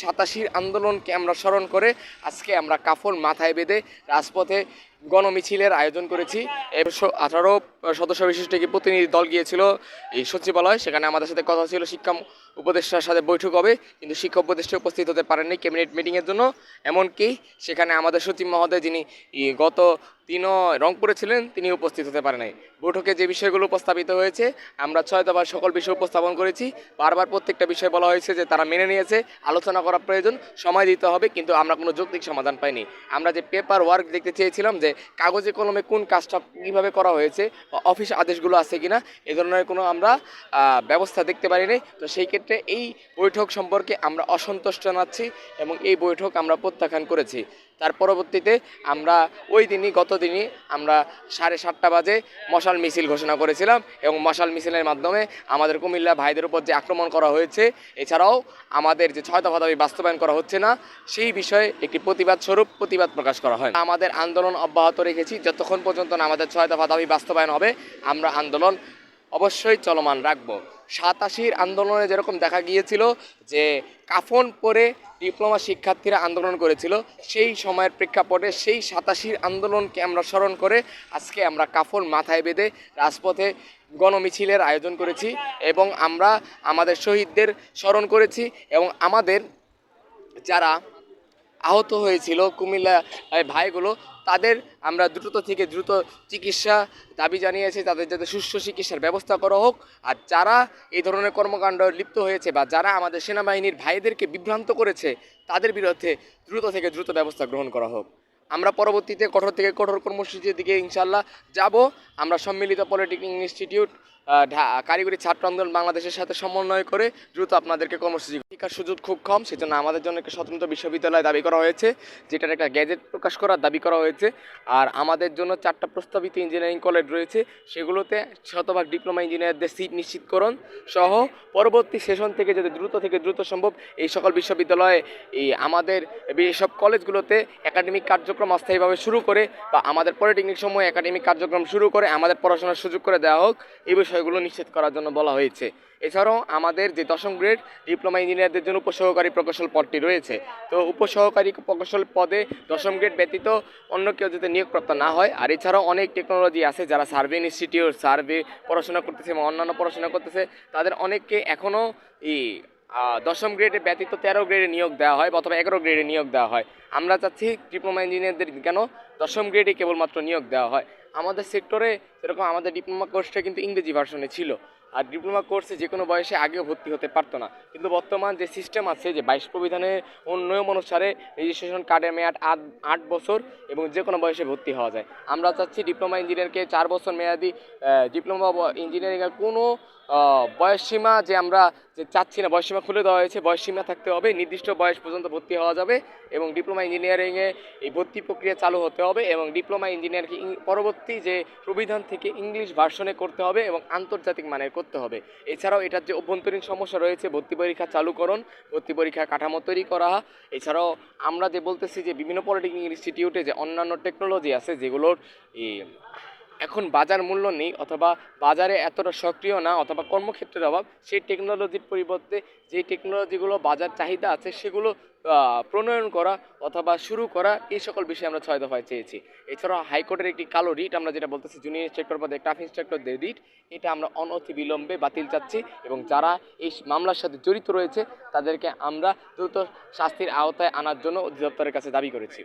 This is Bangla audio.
সাতাশির আন্দোলনকে আমরা স্মরণ করে আজকে আমরা কাফন মাথায় বেঁধে রাজপথে গণমিছিলের আয়োজন করেছি। আঠারো সদস্য বিশিষ্ট একটি প্রতিনিধি দল গিয়েছিল এই সচিবালয়। সেখানে আমাদের সাথে কথা ছিল শিক্ষা উপদেষ্টার সাথে বৈঠক হবে। কিন্তু শিক্ষা উপদেষ্টা উপস্থিত হতে পারেননি ক্যাবিনেট মিটিংয়ের জন্য। এমনকি সেখানে আমাদের সচিব মহোদয় যিনি গত দিনও রংপুরে ছিলেন, তিনি উপস্থিত হতে পারেন নাই। বৈঠকে যে বিষয়গুলো উপস্থাপিত হয়েছে, আমরা ছয় দফার সকল বিষয় উপস্থাপন করেছি। বারবার প্রত্যেকটা বিষয় বলা হয়েছে যে তারা মেনে নিয়েছে, আলোচনা করা প্রয়োজন, সময় দিতে হবে, কিন্তু আমরা কোনো যৌক্তিক সমাধান পাইনি। আমরা যে পেপার ওয়ার্ক দেখতে চেয়েছিলাম যে কাগজে কলমে কোন কাজটা কীভাবে করা হয়েছে বা অফিস আদেশগুলো আছে কিনা, এ ধরনের কোনো আমরা ব্যবস্থা দেখতে পারিনি তো সেই ক্ষেত্রে এই বৈঠক সম্পর্কে আমরা অসন্তোষ জানাচ্ছি এবং এই বৈঠক আমরা প্রত্যাখ্যান করেছি। তার পরবর্তীতে আমরা ওই দিনই, গত দিনই আমরা সাড়ে সাতটা বাজে মশাল মিছিল ঘোষণা করেছিলাম এবং মশাল মিছিলের মাধ্যমে আমাদের কুমিল্লা ভাইদের উপর যে আক্রমণ করা হয়েছে, এছাড়াও আমাদের যে ছয় দফা দাবি বাস্তবায়ন করা হচ্ছে না, সেই বিষয়ে একটি প্রতিবাদ স্বরূপ প্রতিবাদ প্রকাশ করা হয়। আমাদের আন্দোলন অব্যাহত রেখেছি, যতক্ষণ পর্যন্ত না আমাদের ছয় দফা দাবি বাস্তবায়ন হবে, আমরা আন্দোলন অবশ্যই চলমান রাখব। সাতাশির আন্দোলনে যেরকম দেখা গিয়েছিল যে কাফন পরে ডিপ্লোমা শিক্ষার্থীরা আন্দোলন করেছিল, সেই সময়ের প্রেক্ষাপটে সেই সাতাশির আন্দোলনকে আমরা স্মরণ করে আজকে আমরা কাফন মাথায় বেঁধে রাজপথে গণমিছিলের আয়োজন করেছি এবং আমরা আমাদের শহীদদের স্মরণ করেছি এবং আমাদের যারা আহত হয়েছিল কুমিল্লা ভাইগুলো। তাদের আমরা দ্রুত থেকে দ্রুত চিকিৎসা দাবি জানিয়েছি, তাদের যাতে সুস্থ চিকিৎসার ব্যবস্থা করা হোক। আর যারা এই ধরনের কর্মকাণ্ড লিপ্ত হয়েছে বা যারা আমাদের সেনাবাহিনীর ভাইদেরকে বিভ্রান্ত করেছে, তাদের বিরুদ্ধে দ্রুত থেকে দ্রুত ব্যবস্থা গ্রহণ করা হোক। আমরা পরবর্তীতে কঠোর থেকে কঠোর কর্মসূচির দিকে ইনশাল্লাহ যাব। আমরা সম্মিলিত পলিটেকনিক ইনস্টিটিউট কারিগরি ছাত্র আন্দোলন বাংলাদেশের সাথে সমন্বয় করে দ্রুত আপনাদেরকে কর্মসূচি শিক্ষার সুযোগ খুব কম, সেজন্য আমাদের জন্য একটা স্বতন্ত্র বিশ্ববিদ্যালয় দাবি করা হয়েছে, যেটার একটা গ্যাজেট প্রকাশ করার দাবি করা হয়েছে। আর আমাদের জন্য চারটা প্রস্তাবিত ইঞ্জিনিয়ারিং কলেজ রয়েছে, সেগুলোতে শতভাগ ডিপ্লোমা ইঞ্জিনিয়ারদের সিট নিশ্চিতকরণ সহ পরবর্তী সেশন থেকে যাতে দ্রুত থেকে দ্রুত সম্ভব এই সকল বিশ্ববিদ্যালয়ে এই আমাদের সব কলেজগুলোতে একাডেমিক কার্যক্রম অস্থায়ীভাবে শুরু করে বা আমাদের পলিটেকনিক সময় একাডেমিক কার্যক্রম শুরু করে আমাদের পড়াশোনার সুযোগ করে দেওয়া হোক। এই বিষয়গুলো নিশ্চিত করার জন্য বলা হয়েছে। এছাড়াও আমাদের যে দশম গ্রেড ডিপ্লোমা ইঞ্জিনিয়ারদের জন্য উপসহকারী প্রকৌশল পদটি রয়েছে। তো উপসহকারী প্রকৌশল পদে দশম গ্রেড ব্যতীত অন্য কেউ যাতে নিয়োগপ্রাপ্ত না হয়, আর এছাড়াও অনেক টেকনোলজি আছে যারা সার্ভে ইনস্টিটিউট সার্ভে পড়াশোনা করতেছে এবং অন্যান্য পড়াশোনা করতেছে, তাদের অনেককে এখনও এই দশম গ্রেডে ব্যতীত তেরো গ্রেডে নিয়োগ দেওয়া হয় অথবা এগারো গ্রেডে নিয়োগ দেওয়া হয়। আমরা চাচ্ছি ডিপ্লোমা ইঞ্জিনিয়ারদের কেন দশম গ্রেডে কেবলমাত্র নিয়োগ দেওয়া হয়? আমাদের সেক্টরে যেরকম আমাদের ডিপ্লোমা কোর্সটা কিন্তু ইংরেজি ভার্সনে ছিল। আর ডিপ্লোমা কোর্সে যে কোনো বয়সে আগেও ভর্তি হতে পারতো না। কিন্তু বর্তমান যে সিস্টেম আছে, যে বাইশ প্রবিধানের নিয়ম অনুসারে রেজিস্ট্রেশন কার্ডের মেয়াদ আট আট বছর এবং যে কোনো বয়সে ভর্তি হওয়া যায়। আমরা চাচ্ছি ডিপ্লোমা ইঞ্জিনিয়ারকে চার বছর মেয়াদি ডিপ্লোমা ইঞ্জিনিয়ারিংয়ের কোনো বয়সসীমা যে আমরা যে চাচ্ছি না, বয়সসীমা খুলে দেওয়া হয়েছে, বয়সসীমা থাকতে হবে, নির্দিষ্ট বয়স পর্যন্ত ভর্তি হওয়া যাবে এবং ডিপ্লোমা ইঞ্জিনিয়ারিংয়ে এই ভর্তি প্রক্রিয়া চালু হতে হবে এবং ডিপ্লোমা ইঞ্জিনিয়ারকে ইং- পরবর্তী যে প্রবিধান থেকে ইংলিশ ভার্সনে করতে হবে এবং আন্তর্জাতিক মানের করতে হবে। এছাড়াও এটার যে অভ্যন্তরীণ সমস্যা রয়েছে, ভর্তি পরীক্ষা চালুকরণ, ভর্তি পরীক্ষা কাঠামো তৈরি করা, এছাড়াও আমরা যে বলতেছি যে বিভিন্ন পলিটেকনিক ইনস্টিটিউটে যে অন্যান্য টেকনোলজি আছে, যেগুলোর এখন বাজার মূল্য নেই অথবা বাজারে এতটা সক্রিয় না অথবা কর্মক্ষেত্রের অভাব, সেই টেকনোলজির পরিবর্তে যে টেকনোলজিগুলো বাজার চাহিদা আছে সেগুলো প্রণয়ন করা অথবা শুরু করা, এই সকল বিষয়ে আমরা ছয় দফায় চেয়েছি। এছাড়াও হাইকোর্টের একটি কালো রিট, আমরা যেটা বলতেছি জুনিয়র ইন্সট্রাক্টর পদে টাফ ইন্সট্রাক্টরদের রিট, এটা আমরা অনতি বিলম্বে বাতিল চাচ্ছি এবং যারা এই মামলার সাথে জড়িত রয়েছে, তাদেরকে আমরা দ্রুত শাস্তির আওতায় আনার জন্য অধিদপ্তরের কাছে দাবি করেছি।